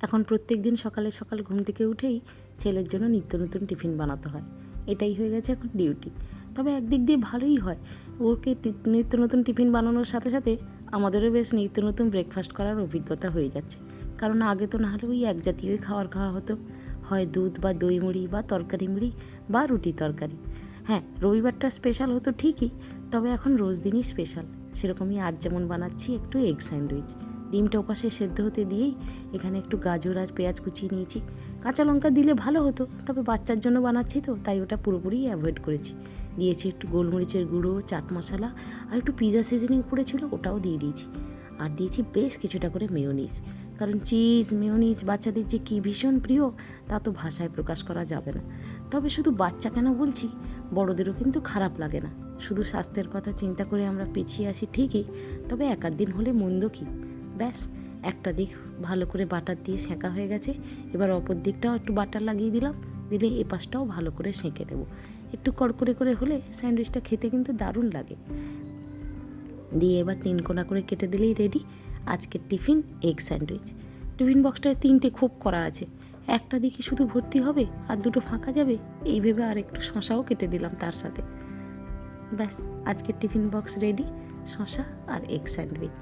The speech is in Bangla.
এখন প্রত্যেক দিন সকালে সকাল ঘুম থেকে উঠেই ছেলের জন্য নিত্য নতুন টিফিন বানাতে হয়। এটাই হয়ে গেছে এখন ডিউটি। তবে একদিক দিয়ে ভালোই হয়। ওকে নিত্য নতুন টিফিন বানানোর সাথে সাথে আমাদেরও বেশ নিত্য নতুন ব্রেকফাস্ট করার অভিজ্ঞতা হয়ে যাচ্ছে কারণ আগে তো না হলে ওই এক জাতীয়ই খাবার খাওয়া হতো। হয় দুধ বা দই মুড়ি বা তরকারি মুড়ি বা রুটি তরকারি। হ্যাঁ রবিবারটা স্পেশাল হতো ঠিকই, তবে এখন রোজ দিনই স্পেশাল সেরকমই আজ যেমন বানাচ্ছি, একটু এগ স্যান্ডউইচ ডিমটা ওপাশে সেদ্ধ হতে দিয়েই এখানে একটু গাজর আর পেঁয়াজ কুচিয়ে নিয়েছি। কাঁচা লঙ্কা দিলে ভালো হতো, তবে বাচ্চার জন্য বানাচ্ছি তো, তাই ওটা পুরোপুরি অ্যাভয়েড করেছি। দিয়েছি একটু গোলমরিচের গুঁড়ো, চাট মশলা আর একটু পিৎজা সিজনিং পড়েছিল, ওটাও দিয়ে দিয়েছি। আর দিয়েছি বেশ কিছুটা করে মেয়োনিজ, কারণ চিজ, মেয়োনিজ বাচ্চাদের যে কী ভীষণ প্রিয়, তা তো ভাষায় প্রকাশ করা যাবে না। তবে শুধু বাচ্চা কেন বলছি, বড়দেরও কিন্তু খারাপ লাগে না। শুধু স্বাস্থ্যের কথা চিন্তা করে আমরা পিছিয়ে আসি ঠিকই, তবে এক আধ দিন হলে মন্দ কী? ব্যাস, একটা দিক ভালো করে বাটার দিয়ে সেঁকা হয়ে গেছে। এবার অপর দিকটাও একটু বাটার লাগিয়ে দিলাম, দিলে এ পাশটাও ভালো করে সেঁকে নেব। একটু কড়কড়ে করে হলে স্যান্ডউইচটা খেতে কিন্তু দারুণ লাগে। দিয়ে এবার তিন কোনা করে কেটে দিলেই রেডি। আজকের টিফিন এগ স্যান্ডউইচ। টিফিন বক্সটায় তিনটে খোপ করা আছে। একটা দিকে শুধু ভর্তি হবে আর দুটো ফাঁকা যাবে, এই ভেবে আর একটু শশাও কেটে দিলাম তার সাথে। ব্যাস, আজকের টিফিন বক্স রেডি, শশা আর এগ স্যান্ডউইচ।